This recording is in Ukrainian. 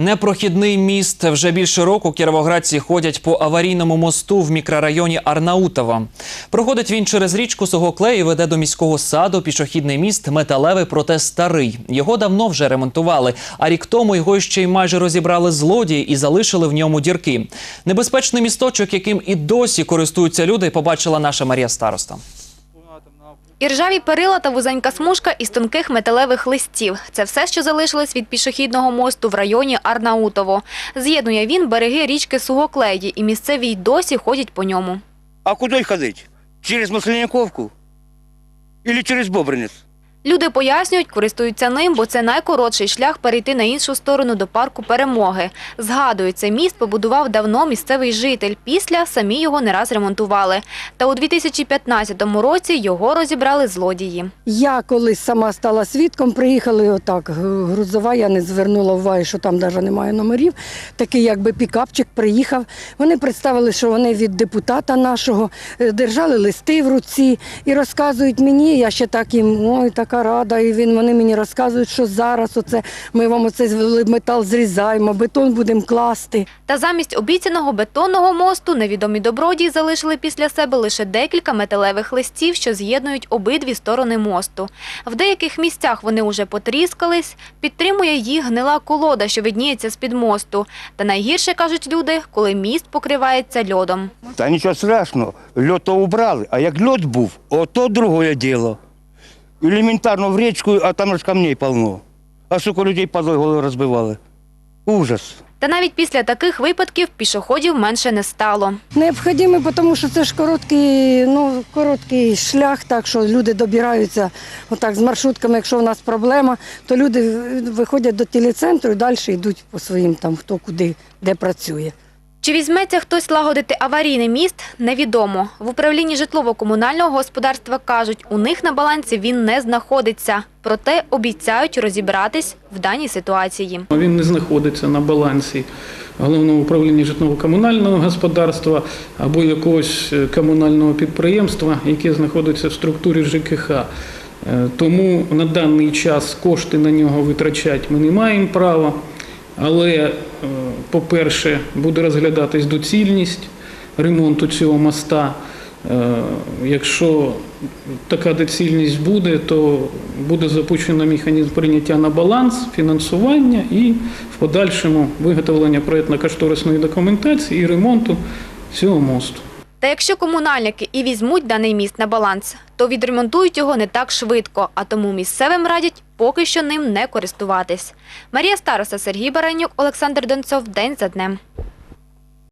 Непрохідний міст. Вже більше року кіровоградці ходять по аварійному мосту в мікрорайоні Арнаутова. Проходить він через річку Согоклей і веде до міського саду пішохідний міст металевий, проте старий. Його давно вже ремонтували. А рік тому його ще й майже розібрали злодії і залишили в ньому дірки. Небезпечний місточок, яким і досі користуються люди, побачила наша Марія Староста. Іржаві перила та вузенька смужка із тонких металевих листів. Це все, що залишилось від пішохідного мосту в районі Арнаутово. З'єднує він береги річки Сугоклеї, і місцеві й досі ходять по ньому. А куди ходить? Через Масленниковку? Или через Бобринець? Люди пояснюють, користуються ним, бо це найкоротший шлях перейти на іншу сторону до парку Перемоги. Згадують, цей міст побудував давно місцевий житель. Після самі його не раз ремонтували. Та у 2015 році його розібрали злодії. Я колись сама стала свідком, приїхали отак, грузова, я не звернула уваги, що там навіть немає номерів. Такий якби пікапчик приїхав. Вони представили, що вони від депутата нашого е, держали листи в руці і розказують мені, я ще так їм, ой, така рада, і він, вони мені розказують, що зараз оце, ми вам оцей метал зрізаємо, бетон будемо класти. Та замість обіцяного бетонного мосту невідомі добродії залишили після себе лише декілька металевих листів, що з'єднують обидві сторони мосту. В деяких місцях вони уже потріскались, підтримує їх гнила колода, що видніється з-під мосту. Та найгірше, кажуть люди, коли міст покривається льодом. Та нічого страшного, льот то убрали, а як льот був, ото другое діло. Елементарно в річку, а там ж камней полно. А сука людей падали, голови розбивали. Ужас. Та навіть після таких випадків пішоходів менше не стало. Необхідні, тому що це ж короткий, ну, короткий шлях, так що люди добираються отак з маршрутками. Якщо в нас проблема, то люди виходять до телецентру і далі йдуть по своїм там, хто куди, де працює. Чи візьметься хтось лагодити аварійний міст, невідомо. В управлінні житлово-комунального господарства кажуть, у них на балансі він не знаходиться. Проте обіцяють розібратись в даній ситуації. Він не знаходиться на балансі головного управління житлово-комунального господарства або якогось е, комунального підприємства, яке знаходиться в структурі ЖКХ. Е, Тому на даний час кошти на нього витрачати ми не маємо права. Але, е, по-перше, буде розглядатись доцільність ремонту цього моста. Е, Якщо така доцільність буде, то буде запущено механізм прийняття на баланс, фінансування і в подальшому виготовлення проєктно-кошторисної документації і ремонту цього мосту. Та якщо комунальники і візьмуть даний міст на баланс, то відремонтують його не так швидко, а тому місцевим радять поки що ним не користуватись. Марія Староса, Сергій Баранюк, Олександр Донцов. День за днем.